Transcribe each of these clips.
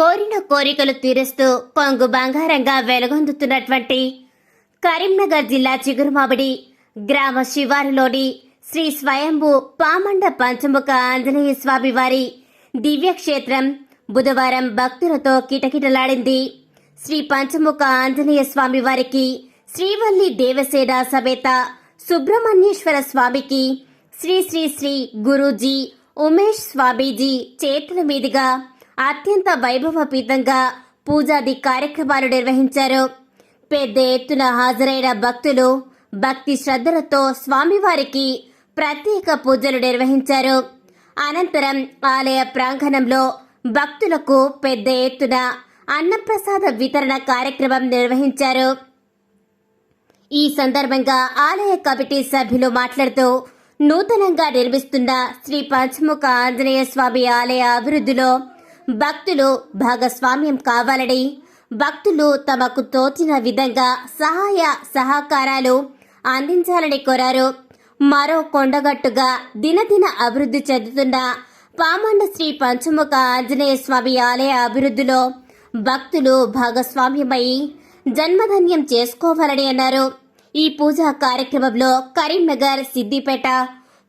కోరిన కోరికలు తీరుస్తూ పొంగు బంగారంగా వెలుగొందుతున్నటువంటి కరీంనగర్ జిల్లా చిగురుమాబడి గ్రామ శివారులోని శ్రీ స్వయంభు పామండ పంచముఖ ఆంజనేయ స్వామి వారి దివ్యక్షేత్రం బుధవారం భక్తులతో కిటకిటలాడింది. శ్రీ పంచముఖ ఆంజనేయ స్వామి వారికి శ్రీవల్లి దేవసేన సమేత సుబ్రహ్మణ్యేశ్వర స్వామికి శ్రీ శ్రీ శ్రీ గురూజీ ఉమేష్ స్వామీజీ చేతుల మీదుగా అత్యంత వైభవపీతంగా పూజాది కార్యక్రమాలు నిర్వహించారు. పెద్ద ఎత్తున హాజరైన భక్తులు భక్తి శ్రద్ధలతో స్వామివారికి ప్రత్యేక పూజలు నిర్వహించారు. అనంతరం ఆలయ ప్రాంగణంలో భక్తులకు పెద్ద ఎత్తున అన్నప్రసాద వితరణ కార్యక్రమం నిర్వహించారు. ఈ సందర్భంగా ఆలయ కమిటీ సభ్యులు మాట్లాడుతూ నూతనంగా నిర్మిస్తున్న శ్రీ పంచముఖ ఆంజనేయ స్వామి ఆలయ అభివృద్ధిలో భక్తులు భాగస్వామ్యం కావాలని భక్తులు తమకు తోచిన విధంగా సహాయ సహకారాలు అందించాలని కోరారు. మరో కొండగట్టుగా దినదిన అభివృద్ధి చెందుతున్న పామండ శ్రీ పంచముఖ ఆంజనేయ స్వామి ఆలయ అభివృద్ధిలో భక్తులు భాగస్వామ్యమై జన్మధన్యం చేసుకోవాలని అన్నారు. ఈ పూజా కార్యక్రమంలో కరీంనగర్ సిద్దిపేట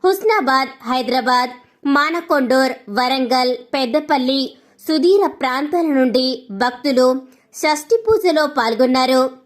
హుస్నాబాద్ హైదరాబాద్ మానకొండూర్ వరంగల్ పెద్దపల్లి సుదీర ప్రాంతాల నుండి భక్తులు షష్ఠి పూజలో పాల్గొన్నారు.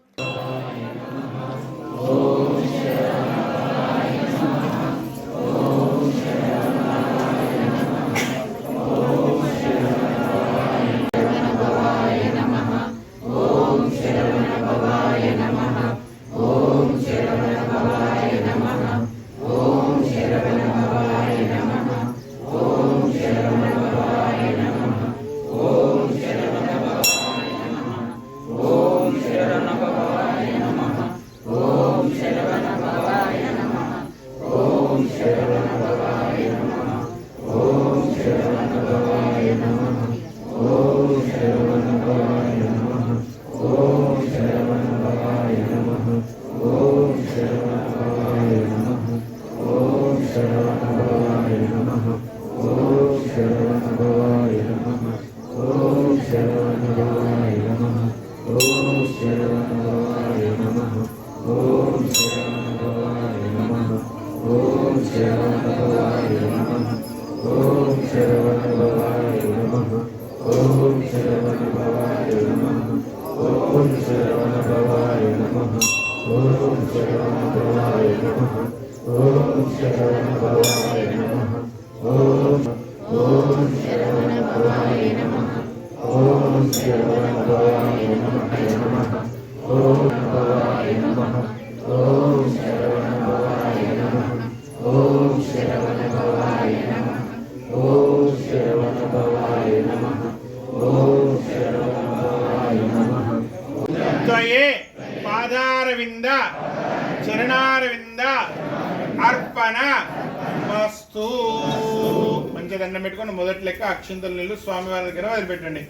Om Shri Om Shri Om Shri Om Shri Om Shri Om Shri Om Shri Om Shri Om Shri Om Shri Om Shri Om Shri Om Shri Om Shri Om Shri Om Shri పాదారవింద Charanaravinda అర్పణ మస్తు. మంచి దండం పెట్టుకొని మొదటి లెక్క అక్షింతలు నీళ్ళు స్వామివారి దగ్గర వదిలిపెట్టండి.